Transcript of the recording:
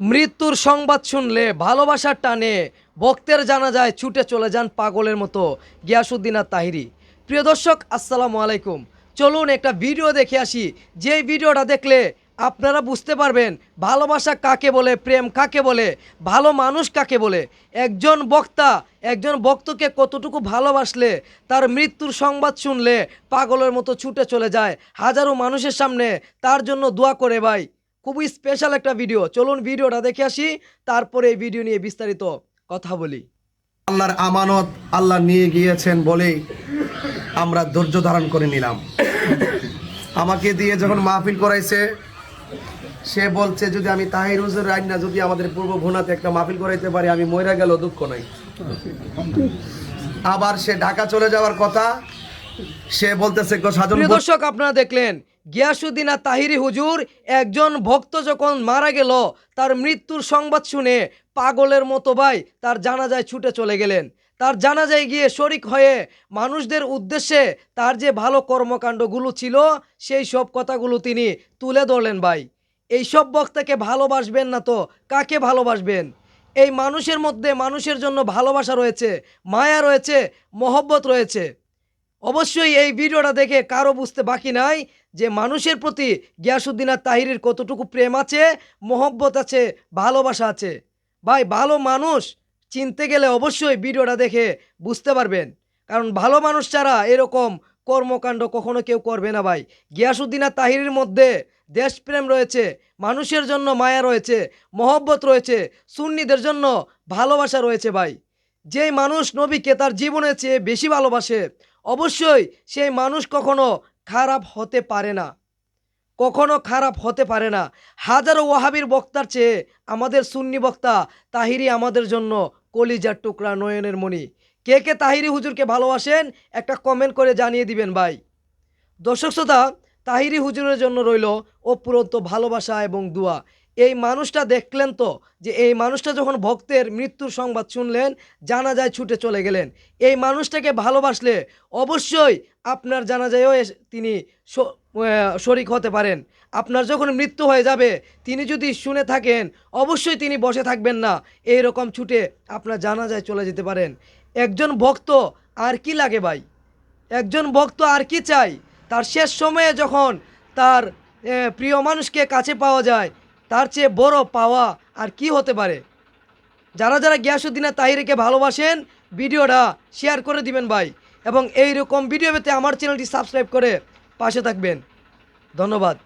মৃত্যুর সংবাদ শুনলে ভালোবাসার টানে ভক্তের জানা যায় ছুটে চলে যান পাগলের মতো গিয়াসুদ্দিন আর তাহিরি। প্রিয় দর্শক, আসসালামু আলাইকুম। চলুন একটা ভিডিও দেখে আসি। যেই ভিডিওটা দেখলে আপনারা বুঝতে পারবেন ভালোবাসা কাকে বলে, প্রেম কাকে বলে, ভালো মানুষ কাকে বলে। একজন বক্তা, একজন ভক্তকে কতটুকু ভালোবাসলে তার মৃত্যুর সংবাদ শুনলে পাগলের মতো ছুটে চলে যায়। হাজারো মানুষের সামনে তার জন্য দোয়া করে ভাই। খুবই স্পেশাল একটা ভিডিও চলুন ভিডিওটা দেখে আসি তারপরে এই ভিডিও নিয়ে বিস্তারিত কথা বলি। আল্লাহর আমানত আল্লাহ নিয়ে গিয়েছেন বলেই আমরা ধৈর্য ধারণ করে নিলাম। আমাকে দিয়ে যখন মাহফিল করাইছে সে বলছে যদি আমি তাহির হুজুর রাইনা যদি আমাদের পূর্ব ভুনাতে একটা মাহফিল করাইতে পারি আমি মইরা গেল দুঃখ নাই। আবার সে ঢাকা চলে যাওয়ার কথা সে বলতেছে দর্শক আপনারা দেখলেন গিয়াসুদ্দিন তাহিরি হুজুর একজন ভক্ত যখন মারা গেল, তার মৃত্যুর সংবাদ শুনে পাগলের মতো ভাই তার জানাজায় ছুটে চলে গেলেন। তার জানাজায় গিয়ে শরিক হয়ে মানুষদের উদ্দেশ্যে তার যে ভালো কর্মকাণ্ডগুলো ছিল, সেই সব কথাগুলো তিনি তুলে ধরলেন, ভাই। এই সব বক্তাকে ভালোবাসবেন না তো? কাকে ভালোবাসবেন? এই মানুষের মধ্যে মানুষের জন্য ভালোবাসা রয়েছে, মায়া রয়েছে, মহব্বত রয়েছে। অবশ্যই এই ভিডিওটা দেখে কারও বুঝতে বাকি নাই যে মানুষের প্রতি গিয়াসুদ্দিন আর তাহিরের কতটুকু প্রেম আছে, মহব্বত আছে, ভালোবাসা আছে। ভাই, ভালো মানুষ চিনতে গেলে অবশ্যই ভিডিওটা দেখে বুঝতে পারবেন। কারণ ভালো মানুষ ছাড়া এরকম কর্মকাণ্ড কখনো কেউ করবে না ভাই। গিয়াসুদ্দিন আর তাহিরের মধ্যে দেশপ্রেম রয়েছে, মানুষের জন্য মায়া রয়েছে, মহব্বত রয়েছে, সুন্নিদের জন্য ভালোবাসা রয়েছে ভাই। যেই মানুষ নবীকে তার জীবনের চেয়ে বেশি ভালোবাসে অবশ্যই সেই মানুষ কখনো খারাপ হতে পারে না। কখনো খারাপ হতে পারে না। হাজারো ওয়াহাবির বক্তার চেয়ে আমাদের সুন্নি বক্তা তাহিরি আমাদের জন্য কলিজার টুকরা নয়নের মণি। কে কে তাহিরি হুজুরকে ভালোবাসেন? একটা কমেন্ট করে জানিয়ে দিবেন ভাই। দর্শক শ্রোতা, তাহিরি হুজুরের জন্য রইল অপুরন্ত ভালোবাসা এবং দোয়া। এই মানুষটা দেখলেন তো যে এই মানুষটা যখন ভক্তের মৃত্যুর সংবাদ শুনলেন জানা যায় ছুটে চলে গেলেন। এই মানুষটাকে ভালোবাসলে অবশ্যই আপনার জানা যায়ও তিনি শরিক হতে পারেন। আপনার যখন মৃত্যু হয়ে যাবে, তিনি যদি শুনে থাকেন, অবশ্যই তিনি বসে থাকবেন না। এই রকম ছুটে আপনার জানা যায় চলে যেতে পারেন। একজন ভক্ত আর কি লাগে ভাই? একজন ভক্ত আর কি চাই? তার শেষ সময়ে যখন তার প্রিয় মানুষকে কাছে পাওয়া যায় তার চেয়ে বড় পাওয়া আর কি হতে পারে? যারা যারা গিয়াসুদ্দিন তাহিরিকে ভালোবাসেন, ভিডিওটা শেয়ার করে দিবেন ভাই। এবং এই রকম ভিডিও পেতে আমার চ্যানেলটি সাবস্ক্রাইব করে পাশে থাকবেন। ধন্যবাদ।